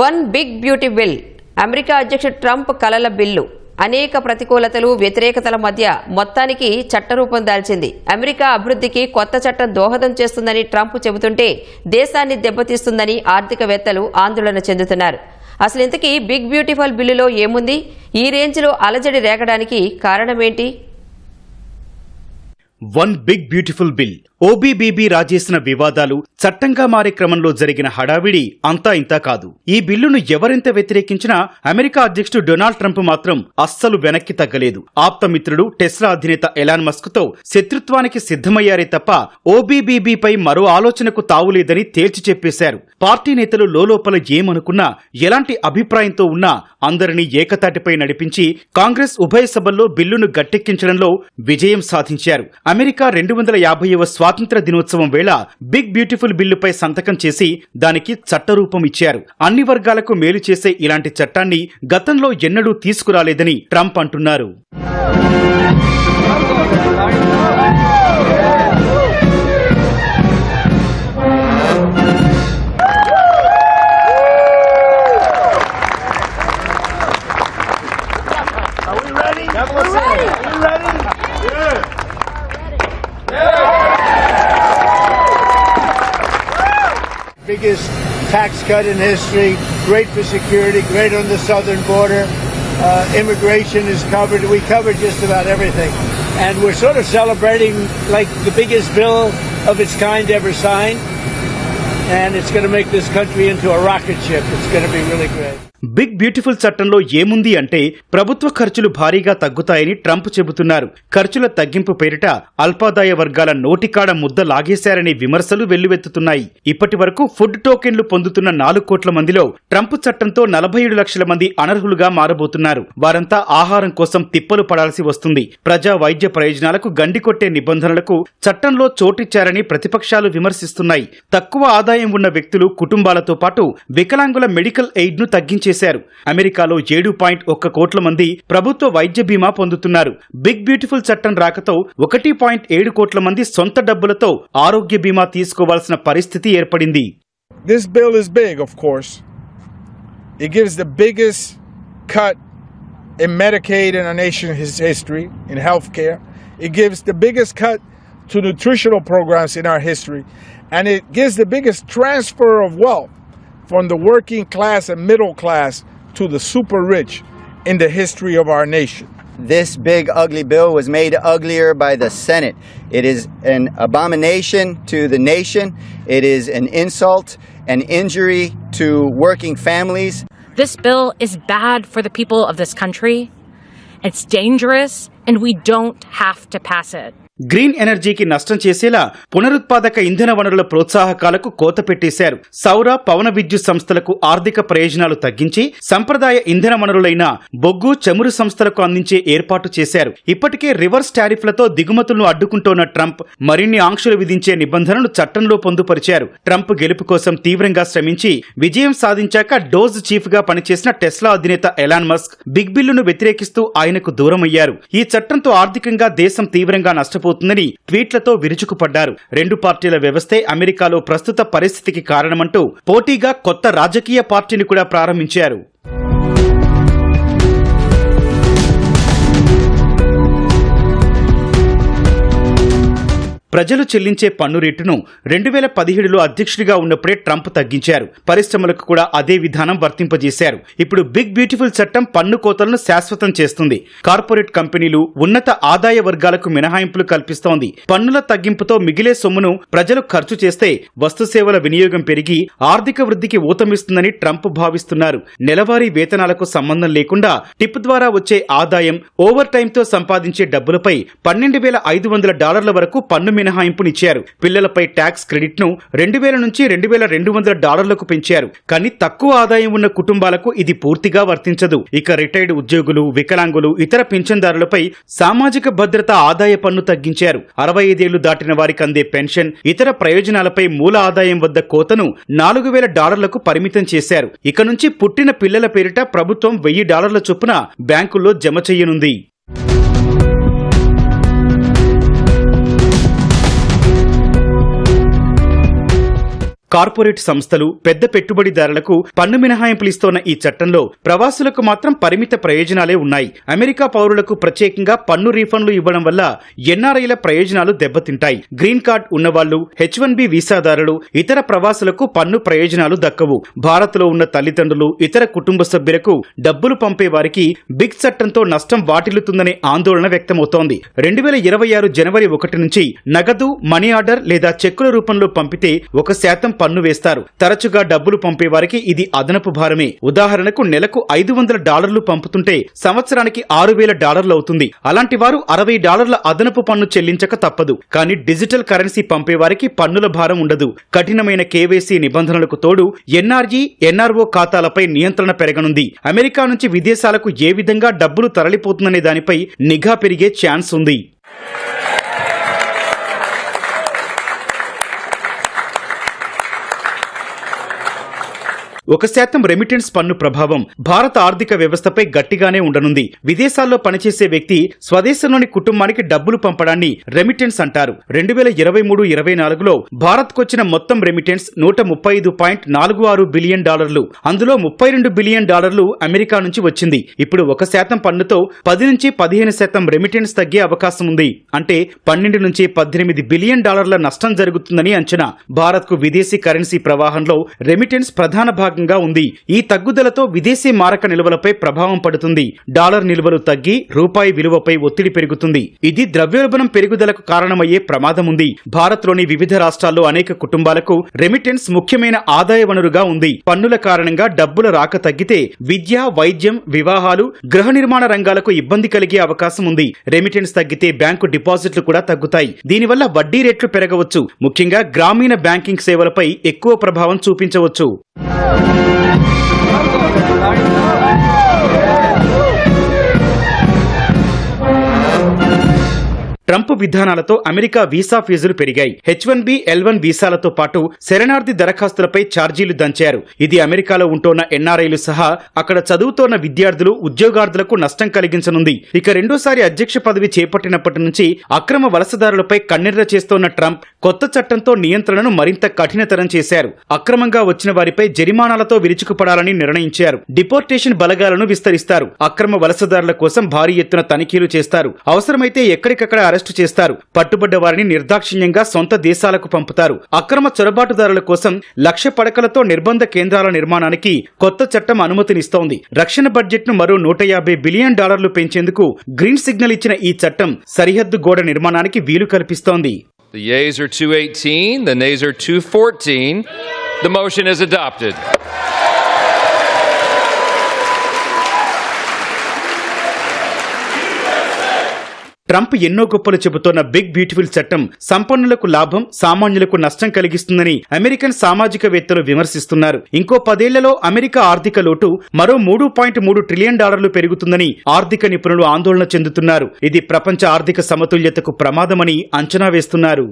One big beauty bill. America అధ్యక్షుడు Trump కలల bill. అనేక ప్రతికూలతలు వ్యతిరేకతల మధ్య మొత్తానికి చట్టరూపం దాల్చింది. అమెరికా అభివృద్ధికి కొత్త చట్టం దోహదం చేస్తుందని ట్రంప్ చెబుతుంటే దేశాన్ని దెబ్బతీస్తుందని ఆర్థికవేత్తలు ఆందోళన చెందుతున్నారు. అసలు ఇంతకీ బిగ్ బ్యూటిఫుల్ బిల్లులో ఏముంది? ఈ రేంజ్లో అలజడి రేగడానికి కారణమేంటి? One big beautiful bill. OBBB రాజేసిన వివాదాలు చట్టంగా మారే క్రమంలో జరిగిన హడావిడి అంతా ఇంతా కాదు. ఈ బిల్లును ఎవరెంత వ్యతిరేకించినా అమెరికా అధ్యక్షుడు డొనాల్డ్ ట్రంప్ మాత్రం అస్సలు వెనక్కి తగ్గలేదు. ఆప్తమిత్రుడు టెస్లా అధినేత ఎలాన్ మస్క్తో శత్రుత్వానికి సిద్ధమయ్యారే తప్ప ఓబీబీబీపై మరో ఆలోచనకు తావులేదని తేల్చి చెప్పేశారు. పార్టీ నేతలు లోలోపల ఏమనుకున్నా ఎలాంటి అభిప్రాయంతో ఉన్నా అందరినీ ఏకతాటిపై నడిపించి కాంగ్రెస్ ఉభయ సభల్లో బిల్లును గట్టెక్కించడంలో విజయం సాధించారు. అమెరికా రెండు వందల యాభైవ స్వాతంత్ర దినోత్సవం వేళ బిగ్ బ్యూటిఫుల్ బిల్లుపై సంతకం చేసి దానికి చట్టరూపం ఇచ్చారు అన్ని వర్గాలకు మేలు చేసే ఇలాంటి చట్టాన్ని గతంలో ఎన్నడూ తీసుకురాలేదని ట్రంప్ అంటున్నారు Are we ready? Ready. Are we ready? Biggest tax cut in history, great for security, great on the southern border. Uh, immigration is covered. We covered just about everything. And we're sort of celebrating like the biggest bill of its kind ever signed. And it's going to make this country into a rocket ship. It's going to be really great. Big beautiful చట్టంలో ఏముంది అంటే ప్రభుత్వ ఖర్చులు భారీగా తగ్గుతాయని Trump చెబుతున్నారు. ఖర్చుల తగ్గింపు పేరిట అల్పాదాయ వర్గాల నోటికాడ ముద్ద లాగేశారనే విమర్శలు వెల్లువెత్తుతున్నాయి. ఇప్పటి వరకు ఫుడ్ టోకెన్లు పొందుతున్న నాలుగు కోట్ల మందిలో ట్రంప్ చట్టంతో నలభై ఏడు లక్షల మంది అనర్హులుగా మారబోతున్నారు. వారంతా ఆహారం కోసం తిప్పలు పడాల్సి వస్తుంది. ప్రజా వైద్య ప్రయోజనాలకు గండికొట్టే నిబంధనలకు చట్టంలో చోటిచ్చారని ప్రతిపక్షాలు విమర్శిస్తున్నాయి. తక్కువ ఆదాయం ఉన్న వ్యక్తులు కుటుంబాలతో పాటు వికలాంగుల మెడికల్ ఎయిడ్ను చేశారు అమెరికాలో ఏడు పాయింట్ ఒక్క కోట్ల మంది ప్రభుత్వ వైద్య బీమా పొందుతున్నారు బిగ్ బ్యూటిఫుల్ చట్టం రాకతో ఒకటి పాయింట్ ఏడు కోట్ల మంది సొంత డబ్బులతో ఆరోగ్య బీమా తీసుకోవాల్సిన పరిస్థితి ఏర్పడింది This bill is big, of course. It gives the biggest cut in Medicaid in our nation's history, in healthcare. It gives the biggest cut to nutritional programs in our history. And it gives the biggest transfer of wealth from the working class and middle class to the super rich in the history of our nation. This big ugly bill was made uglier by the Senate. It is an abomination to the nation. It is an insult, an injury to working families. This bill is bad for the people of this country. It's dangerous, and we don't have to pass it. Green ఎనర్జీకి నష్టం చేసేలా పునరుత్పాదక ఇంధన వనరుల ప్రోత్సాహకాలకు కోత పెట్టేశారు. సౌర పవన విద్యుత్ సంస్థలకు ఆర్థిక ప్రయోజనాలు తగ్గించి సంప్రదాయ ఇంధన వనరులైన బొగ్గు చమురు సంస్థలకు అందించే ఏర్పాటు చేశారు. ఇప్పటికే రివర్స్ టారిఫ్లతో దిగుమతులను అడ్డుకుంటోన్న ట్రంప్ మరిన్ని ఆంక్షలు విధించే నిబంధనలు చట్టంలో పొందుపరిచారు. ట్రంప్ గెలుపు కోసం తీవ్రంగా శ్రమించి విజయం సాధించాక డోజ్ చీఫ్గా పనిచేసిన టెస్లా అధినేత ఎలాన్ మస్క్ బిగ్ బిల్లును వ్యతిరేకిస్తూ ఆయనకు దూరమయ్యారు. ఈ చట్టంతో ఆర్థికంగా దేశం తీవ్రంగా నష్టపోతుందని ట్వీట్లతో విరుచుకుపడ్డారు. రెండు పార్టీల వ్యవస్థే అమెరికాలో ప్రస్తుత పరిస్థితికి కారణమంటూ పోటీగా కొత్త రాజకీయ పార్టీని కూడా ప్రారంభించారు. ప్రజలు చెల్లించే పన్ను రేటును రెండు వేల పదిహేడులో అధ్యక్షుడిగా ఉన్నప్పుడే ట్రంప్ తగ్గించారు. పరిశ్రమలకు కూడా అదే విధానం వర్తింపజేశారు. ఇప్పుడు బిగ్ బ్యూటిఫుల్ చట్టం పన్ను కోతలను శాశ్వతం చేస్తుంది. కార్పొరేట్ కంపెనీలు ఉన్నత ఆదాయ వర్గాలకు మినహాయింపులు కల్పిస్తోంది. పన్నుల తగ్గింపుతో మిగిలే సొమ్మును ప్రజలు ఖర్చు చేస్తే వస్తుసేవల వినియోగం పెరిగి ఆర్థిక వృద్ధికి ఊతమిస్తుందని ట్రంప్ భావిస్తున్నారు. నెలవారీ వేతనాలకు సంబంధం లేకుండా టిప్ ద్వారా వచ్చే ఆదాయం ఓవర్ టైంతో సంపాదించే డబ్బులపై పన్నెండు వేల ఐదు వందల డాలర్ల వరకు పన్ను మినహాయింపునిచ్చారు. పిల్లలపై ట్యాక్స్ క్రెడిట్ను రెండు వేల నుంచి రెండు వేల రెండు వందల డాలర్లకు పెంచారు. కానీ తక్కువ ఆదాయం ఉన్న కుటుంబాలకు ఇది పూర్తిగా వర్తించదు. ఇక రిటైర్డ్ ఉద్యోగులు వికలాంగులు ఇతర పింఛన్దారులపై సామాజిక భద్రత ఆదాయ పన్ను తగ్గించారు. అరవై ఐదేళ్ళు దాటిన వారికి అందే పెన్షన్ ఇతర ప్రయోజనాలపై మూల ఆదాయం వద్ద కోతను నాలుగు వేల డాలర్లకు పరిమితం చేశారు. ఇక నుంచి పుట్టిన పిల్లల పేరిట ప్రభుత్వం వెయ్యి డాలర్ల చొప్పున బ్యాంకుల్లో జమ చేయనుంది. కార్పొరేట్ సంస్థలు పెద్ద పెట్టుబడిదారులకు పన్ను మినహాయింపులు ఇస్తోన్న ఈ చట్టంలో ప్రవాసులకు మాత్రం పరిమిత ప్రయోజనాలే ఉన్నాయి. అమెరికా పౌరులకు ప్రత్యేకంగా పన్ను రీఫండ్లు ఇవ్వడం వల్ల ఎన్ఆర్ఐల ప్రయోజనాలు దెబ్బతింటాయి. గ్రీన్ కార్డ్ ఉన్నవాళ్ళు హెచ్ వన్ బి వీసాదారులు ఇతర ప్రవాసులకు పన్ను ప్రయోజనాలు దక్కవు. భారత్లో ఉన్న తల్లిదండ్రులు ఇతర కుటుంబ సభ్యులకు డబ్బులు పంపే వారికి బిగ్ చట్టంతో నష్టం వాటిల్లుతుందనే ఆందోళన వ్యక్తమవుతోంది. రెండు వేల ఇరవై ఆరు జనవరి ఒకటి నుంచి నగదు మనీ ఆర్డర్ లేదా చెక్కుల రూపంలో పంపితే ఒక శాతం పన్ను వేస్తారు. తరచుగా డబ్బులు పంపేవారికి ఇది అదనపు భారమే. ఉదాహరణకు నెలకు ఐదు వందల డాలర్లు పంపుతుంటే సంవత్సరానికి ఆరు వేల డాలర్లు అవుతుంది. అలాంటి వారు అరవై డాలర్ల అదనపు పన్ను చెల్లించక తప్పదు. కానీ డిజిటల్ కరెన్సీ పంపేవారికి పన్నుల భారం ఉండదు. కఠినమైన కేవైసీ నిబంధనలకు తోడు ఎన్ఆర్ఈ ఎన్ఆర్ఓ ఖాతాలపై నియంత్రణ పెరగనుంది. అమెరికా నుంచి విదేశాలకు ఏ విధంగా డబ్బులు తరలిపోతుందనే దానిపై నిఘా పెరిగే ఛాన్స్ ఉంది. ఒక శాతం రెమిటెన్స్ పన్ను ప్రభావం భారత ఆర్థిక వ్యవస్థపై గట్టిగానే ఉండనుంది. విదేశాల్లో పనిచేసే వ్యక్తి స్వదేశంలోని కుటుంబానికి డబ్బులు పంపడాన్ని రెమిటెన్స్ అంటారు. రెండు వేల ఇరవై మూడు ఇరవై నాలుగులో భారత్కొచ్చిన మొత్తం రెమిటెన్స్ నూట ముప్పై ఐదు పాయింట్ నాలుగు ఆరు బిలియన్ డాలర్లు. అందులో ముప్పై రెండు బిలియన్ డాలర్లు అమెరికా నుంచి వచ్చింది. ఇప్పుడు ఒక శాతం పన్నుతో పది నుంచి పదిహేను శాతం రెమిటెన్స్ తగ్గే అవకాశం ఉంది. అంటే పన్నెండు నుంచి పద్దెనిమిది బిలియన్ డాలర్ల నష్టం జరుగుతుందని అంచనా. భారత్కు విదేశీ కరెన్సీ ప్రవాహంలో రెమిటెన్స్ ప్రధాన భాగం భాగంగా ఉంది. ఈ తగ్గుదలతో విదేశీ మారక నిల్వలపై ప్రభావం పడుతుంది. డాలర్ నిల్వలు తగ్గి రూపాయి విలువపై ఒత్తిడి పెరుగుతుంది. ఇది ద్రవ్యోల్బణం పెరుగుదలకు కారణమయ్యే ప్రమాదం ఉంది. భారత్లోని వివిధ రాష్ట్రాల్లో అనేక కుటుంబాలకు రెమిటెన్స్ ముఖ్యమైన ఆదాయ వనరుగా ఉంది. పన్నుల కారణంగా డబ్బుల రాక తగ్గితే విద్య వైద్యం వివాహాలు గృహ నిర్మాణ రంగాలకు ఇబ్బంది కలిగే అవకాశం ఉంది. రెమిటెన్స్ తగ్గితే బ్యాంకు డిపాజిట్లు కూడా తగ్గుతాయి. దీనివల్ల వడ్డీ రేట్లు పెరగవచ్చు. ముఖ్యంగా గ్రామీణ బ్యాంకింగ్ సేవలపై ఎక్కువ ప్రభావం చూపించవచ్చు. Thank you. ట్రంప్ విధానాలతో అమెరికా వీసా ఫీజులు పెరిగాయి. H one B L one వీసాలతో పాటు శరణార్థి దరఖాస్తులపై ఛార్జీలు దంచారు. ఇది అమెరికాలో ఉంటోన్న ఎన్ఆర్ఐలు సహా అక్కడ చదువుతోన్న విద్యార్థులు ఉద్యోగార్థులకు నష్టం కలిగించనుంది. ఇక రెండోసారి అధ్యక్ష పదవి చేపట్టినప్పటి నుంచి అక్రమ వలసదారులపై కన్నెర్ర చేస్తోన్న ట్రంప్ కొత్త చట్టంతో నియంత్రణను మరింత కఠినతరం చేశారు. అక్రమంగా వచ్చిన వారిపై జరిమానాలతో విరుచుకుపడాలని నిర్ణయించారు. డిపోర్టేషన్ బలగాలను విస్తరిస్తారు. అక్రమ వలసదారుల కోసం భారీ ఎత్తున తనిఖీలు చేస్తారు. అవసరమైతే ఎక్కడికక్కడ అరెస్ట్ చేస్తారు పట్టుబడ్డ వారిని నిర్దాక్షిణ్యంగా సొంత దేశాలకు పంపుతారు అక్రమ చొరబాటుదారుల కోసం లక్ష పడకలతో నిర్బంధ కేంద్రాల నిర్మాణానికి కొత్త చట్టం అనుమతినిస్తోంది రక్షణ బడ్జెట్ను మరో నూట యాభై బిలియన్ డాలర్లు పెంచేందుకు గ్రీన్ సిగ్నల్ ఇచ్చిన ఈ చట్టం సరిహద్దు గోడ నిర్మాణానికి వీలు కల్పిస్తోంది The yeas are 218, the nays are 214. The motion is adopted. Trump ఎన్నో గొప్పలు చెబుతోన్న బిగ్ బ్యూటిఫుల్ చట్టం సంపన్నులకు లాభం సామాన్యులకు నష్టం కలిగిస్తుందని అమెరికన్ సామాజికవేత్తలు విమర్శిస్తున్నారు. ఇంకో పదేళ్ళలో అమెరికా ఆర్థిక లోటు మరో మూడు పాయింట్ మూడు ట్రిలియన్ డాలర్లు పెరుగుతుందని ఆర్థిక నిపుణులు ఆందోళన చెందుతున్నారు. ఇది ప్రపంచ ఆర్థిక సమతుల్యతకు ప్రమాదమని అంచనా వేస్తున్నారు.